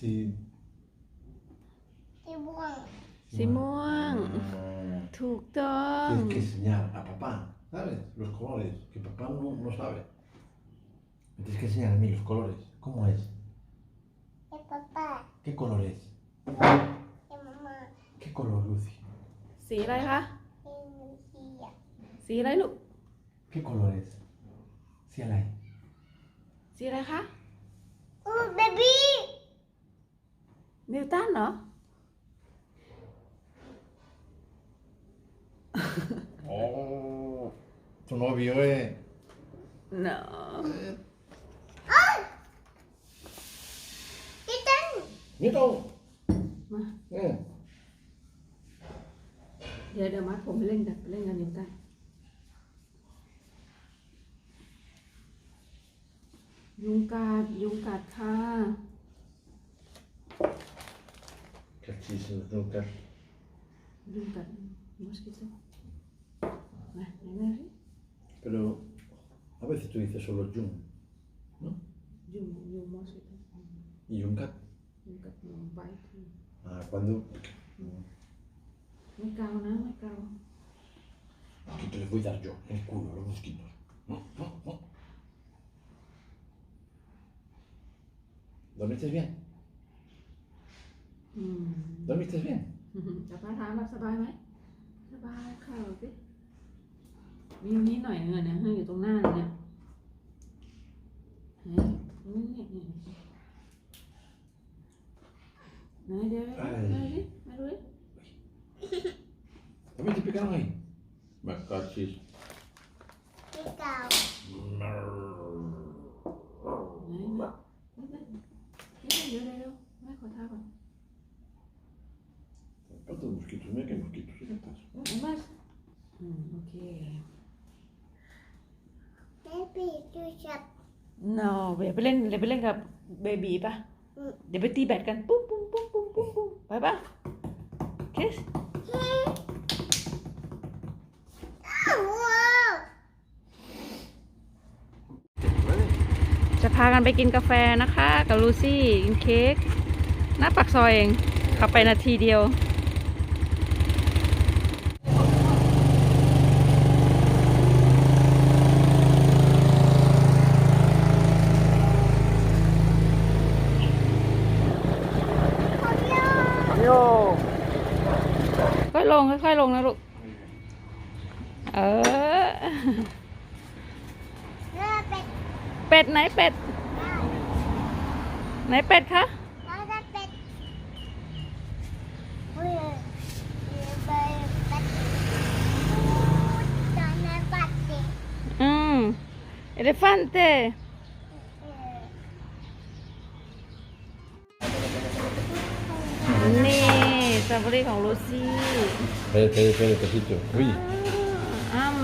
Sí. ที่ม่วง สีม่วง Mm. ถูกต้อง Tienes que enseñar a papá, ¿sabes? Los colores, que papá no, no sabe. Me tienes que enseñar a mí los colores. ¿Cómo es? ให้ป๊าป๊า ¿Qué color es? ให้มาม่า ¿Qué color, Lucy? สีอะไรคะ ให้ลูซี่อ่ะ สีอะไรลูก ¿Qué color es? Sí, Alay. สีอะไรคะ โอ้เบบี้ นิวตันเหรอ Oh, tu novio, eh. no ที่ตั้น Nieto. มา Mm. เดี๋ยวเดี๋ยวมัดผมไปเล่นกันไปเล่นกันนิวตันยุงกัดยุงกัดค่ะ Cachísimo, nunca. ยุงกัดมอสกิโตมาไหนแม่สิ Pero a veces tú dices solo Jun ยุงยุงมอสกิโต y Juncat. ยุงกัดยุงไบท์ Ah, cuando. ไม่เกานะไม่เกา Que te les voy a dar yo, el culo, a los mosquitos. ¿Dormiste bien? อืม ¿Dormiste bien? จะพาถามว่าสบายไหมสบายค่ะบอกสิมีอยู่นิดหน่อยเงินเนี่ยเฮ้ยอยู่ตรงหน้าเนี่ยเฮ้ยนี่นี่นี่ไหนเดี๋ยวมาดูดิมาดูดิ ¿También te picaron ahí? Me cachis. ที่เก่าไหนไหนนี่นี่เดี๋ยวเดี๋ยวเดี๋ยวแม่ขอท้าก่อน ¿Cuántos mosquitos? Mira que mosquitos, ¿qué estás? ไอ้มาอืมโอเคแม่ปีดูจับ no เดี๋ยวไปเล่นเดี๋ยวไปเล่นกับเบบีป่ะอืมเดี๋ยวไปตีแบดกันปุ๊บปุ๊บปุ๊บปุ๊บปุ๊บปุ๊บไปป่ะคิสอ้าวว้าวจะพากันไปกินกาแฟนะคะ กับลูซี่กินเค้กหน้าปากซอยเอง ขับไปนาทีเดียว ค่อยลงค่อยๆลงนะลูก เออเลือเป็ดเป็ดไหนเป็ด ไหนเป็ดคะแล้วจะเป็ดเฮ้ยเป็ดเป็ดตอนนั้นปัดสิอืมเอเลฟันเต้ สตรอเบอรี่ของลูซี่ Espérate, espérate, espérate. Uy. อ้ำ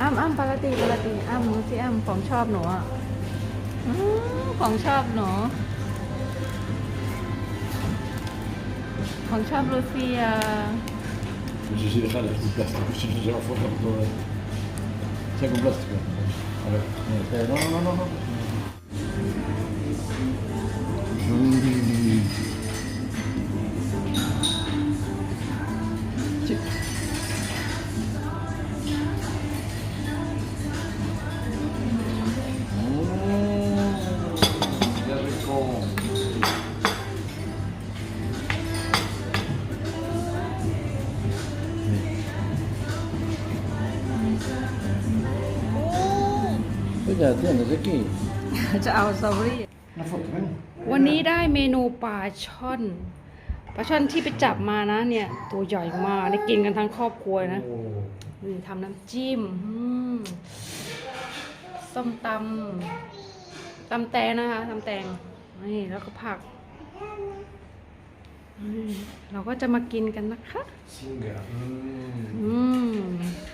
อ้ำอ้ำปกติปกติอ้ำลูซี่อ้ำของชอบหนูอะอื้อของชอบหนูของชอบลูซี่อะ Si si deja el plástico, si no se va a formar todo. Sea con plástico. A นี่ Ya tienes aquí. จะเอาสตรอเบอรี่ Una foto, ven. วันนี้ได้เมนูปลาช่อนปลาช่อนที่ไปจับมานะเนี่ย ตัวใหญ่มากได้กินกันทั้งครอบครัวนะ Oh. นี่ทำน้ำจิ้มอืมส้มตำตำแตงนะคะตำแตงนี่แล้วก็ผักนี่เราก็จะมากินกันนะคะ Singa. Mm. อืมแล้ว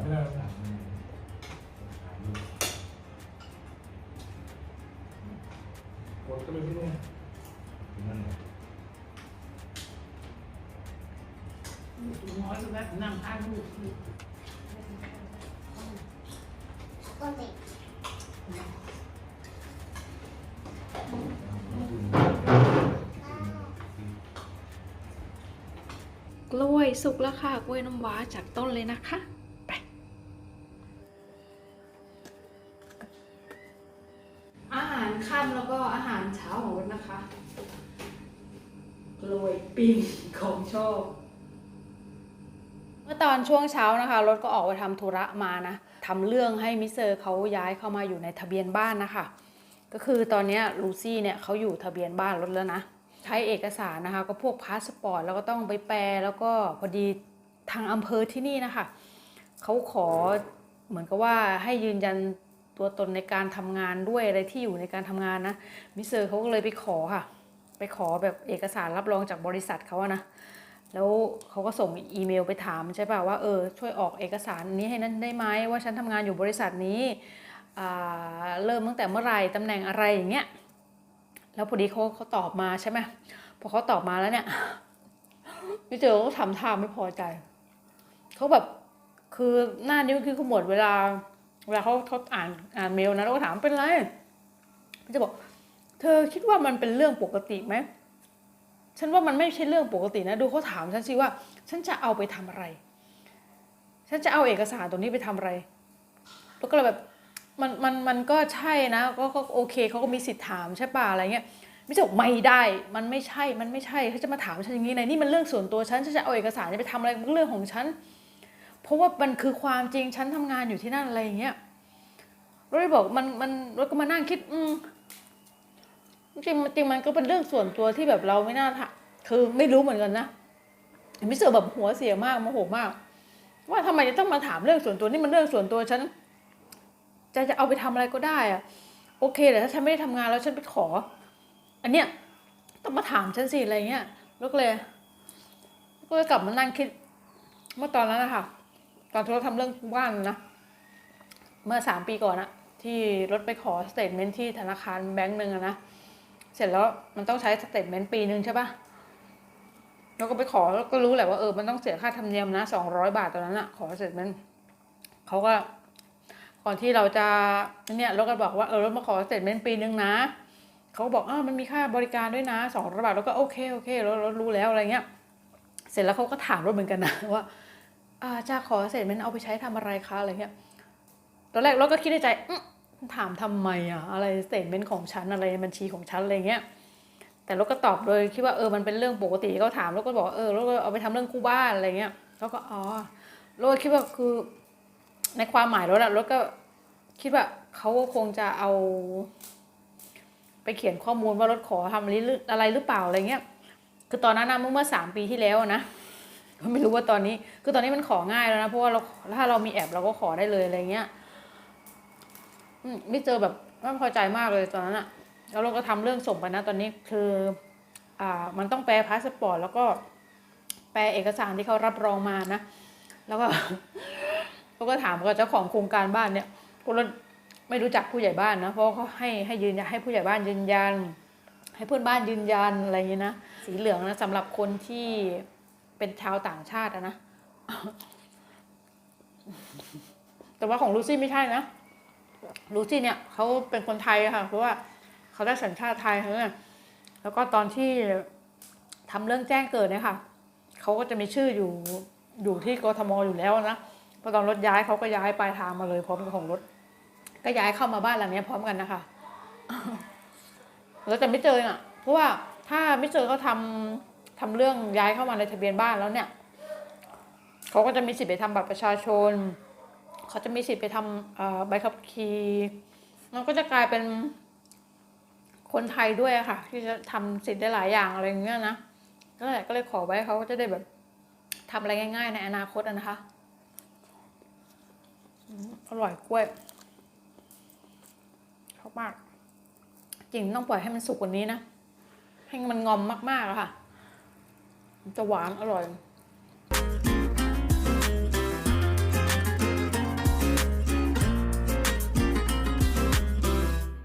เขาตัดไม่ได้ตังค์ถ่ายกดก็เลยที่นี่นั่นแหละน้อยก็แบบนั่งอ่านรูปอยู่ก็เด็กกล้วยสุกแล้วค่ะ กล้วยน้ำว้าจากต้นเลยนะคะไปอาหาร ค่ำแล้วก็อาหารเช้าของรถนะคะกล้วยปิ้งของชอบ เมื่อตอนช่วงเช้านะคะ รถก็ออกไปทำธุระมานะทำเรื่องให้มิสเซอร์เขาย้ายเข้ามาอยู่ในทะเบียนบ้านนะคะ ก็คือตอนนี้ลูซี่เนี่ยเขาอยู่ทะเบียนบ้านรถแล้วนะ ใช้เอกสารนะคะ ก็พวกพาสปอร์ตแล้วก็ต้องไปแปลแล้วก็พอดีทางอำเภอที่นี่นะคะเขาขอเหมือนกับว่าให้ยืนยัน ตัวตนในการทำงานด้วยอะไรที่อยู่ในการทำงานนะมิสเซอร์เขาก็เลยไปขอค่ะ ไปขอแบบเอกสารรับรองจากบริษัทเขาอะนะแล้วเขาก็ส่งอีเมลไปถามใช่ป่ะว่าเออช่วยออกเอกสารนี้ให้นั้นได้ไหมว่าฉันทำงานอยู่บริษัทนี้เริ่มตั้งแต่เมื่อไหร่ตำแหน่งอะไรอย่างเงี้ยแล้วพอดีเขาเขาตอบมาใช่ไหมพอเขาตอบมาแล้วเนี่ยพี่เจอก็ทำท่าไม่พอใจเขาแบบคือหน้านิ้วคือขมวดเวลา เวลาเขาเขาอ่านอ่านเมลนะแล้วก็ถามเป็นไรพี่จะบอก เธอคิดว่ามันเป็นเรื่องปกติไหมฉันว่ามันไม่ใช่เรื่องปกตินะ ดูเขาถามฉันสิว่า ฉันจะเอาไปทำอะไร ฉันจะเอาเอกสารตัวนี้ไปทำอะไร แล้วก็เลยแบบมันมันมันก็ใช่นะก็ก็โอเคเขาก็มีสิทธิ์ถามใช่ป่ะอะไรเงี้ยไม่ใช่บอกไม่ได้ มันไม่ใช่ มันไม่ใช่เขาจะมาถามฉันอย่างนี้ในนี่มันเรื่องส่วนตัวฉันฉันจะเอาเอกสารไปทำอะไรมันเรื่องของฉัน เพราะว่ามันคือความจริงฉันทำงานอยู่ที่นั่นอะไรอย่างเงี้ยรถเลยบอกมันมันรถก็มานั่งคิด อืมจริงจริงมันก็เป็นเรื่องส่วนตัวที่แบบเราไม่น่าทำคือไม่รู้เหมือนกันนะมิสเตอร์แบบหัวเสียมากโมโหมาก ว่าทำไมจะต้องมาถามเรื่องส่วนตัวนี่มันเรื่องส่วนตัวฉันจะจะเอาไปทำอะไรก็ได้อะโอเคแต่ถ้าฉันไม่ได้ทำงานแล้วฉันไปขอ อันเนี้ยต้องมาถามฉันสิอะไรเงี้ยแล้วก็เลยก็เลยกลับมานั่งคิดเมื่อตอนนั้นนะคะ ตอนที่เราทำเรื่องบ้านนะ เมื่อสามปีก่อนอะที่รถไปขอสเตทเมนที่ธนาคารแบงก์หนึ่งอะนะ เสร็จแล้วมันต้องใช้สเตทเมนปีหนึ่งใช่ปะแล้วก็ไปขอก็รู้แหละว่าเออมันต้องเสียค่าธรรมเนียมนะสองร้อยบาทตอนนั้นอะขอสเตทเมนเขาก็ก่อนที่เราจะเนี่ยเราก็บอกว่าเออรามาขอสเตทเมนปีหนึ่งนะเขาก็บอกอ้าวมันมีค่าบริการด้วยนะสองร้อยบาทแล้วก็โอเคโอเคเรารู้แล้วอะไรเงี้ย เสร็จแล้วเขาก็ถามราเหมือนกันนะว่า อ่าจะขอเตทเมนเอาไปใช้ทำอะไรคะอะไรเงี้ยตอนแรกเราก็คิดในใจถามทำไมอะอะไรเตทเมนของฉันอะไรบัญชีของฉันอะไรเงี้ยแต่เราก็ตอบโดยคิดว่าเออมันเป็นเรื่องปกติเขาถามแล้วก็บอกเออแล้วก็เอาไปทำเรื่องกู้บ้านอะไรเงี้ยแล้วก็อ๋อเราคิดว่าคือในความหมายรถอะรถก็คิดว่าเขาก็คงจะเอา ไปเขียนข้อมูลว่ารถขอทำอะไรหรือเปล่าอะไรเงี้ยคือตอนนั้นนะเมื่อสามปีที่แล้วนะ ก็ไม่รู้ว่าตอนนี้ คือตอนนี้มันของ่ายแล้วนะ เพราะว่าเราถ้าเรามีแอปเราก็ขอได้เลยอะไรเงี้ยอืมไม่เจอแบบไม่พอใจมากเลยตอนนั้นอะแล้วเราก็ทำเรื่องส่งไปนะ ตอนนี้คือ อ่า มันต้องแปลพาสปอร์ตแล้วก็แปลเอกสารที่เขารับรองมานะ แล้วก็เขาก็ถามกับเจ้าของโครงการบ้านเนี่ยพวกเราไม่รู้จักผู้ใหญ่บ้านนะ เพราะเขาให้ให้ยืนยันให้ผู้ใหญ่บ้านยืนยัน ให้เพื่อนบ้านยืนยันอะไรอย่างนี้นะ สีเหลืองนะสำหรับคนที่ เป็นชาวต่างชาติอะนะ แต่ว่าของลูซี่ไม่ใช่นะ ลูซี่เนี่ยเขาเป็นคนไทยค่ะ เพราะว่าเขาได้สัญชาติไทยเขาเนี่ยแล้วก็ตอนที่ทำเรื่องแจ้งเกิดเนี่ยค่ะ เขาก็จะมีชื่ออยู่อยู่ที่กทมอยู่แล้วนะพอตอนรถย้ายเขาก็ย้ายปลายทางมาเลยพร้อมกับของรถ ก็ย้ายเข้ามาบ้านหลังนี้พร้อมกันนะคะแล้วแต่ไม่เจออะ เพราะว่าถ้าไม่เจอเขาทำ ทำเรื่องย้ายเข้ามาในทะเบียนบ้านแล้วเนี่ยเขาก็จะมีสิทธิ์ไปทำบัตรประชาชนเขาจะมีสิทธิ์ไปทำใบขับขี่มันก็จะกลายเป็นคนไทยด้วยค่ะ ที่จะทำสิทธิ์ได้หลายอย่างอะไรอย่างเงี้ยนะก็เลยก็เลยขอไว้เขาก็จะได้แบบทำอะไรง่าย ๆ ในอนาคตนะคะอร่อยกล้วยชอบมาก จริงต้องปล่อยให้มันสุกกว่านี้นะ ให้มันงอมมากๆอะค่ะ จะหวานอร่อย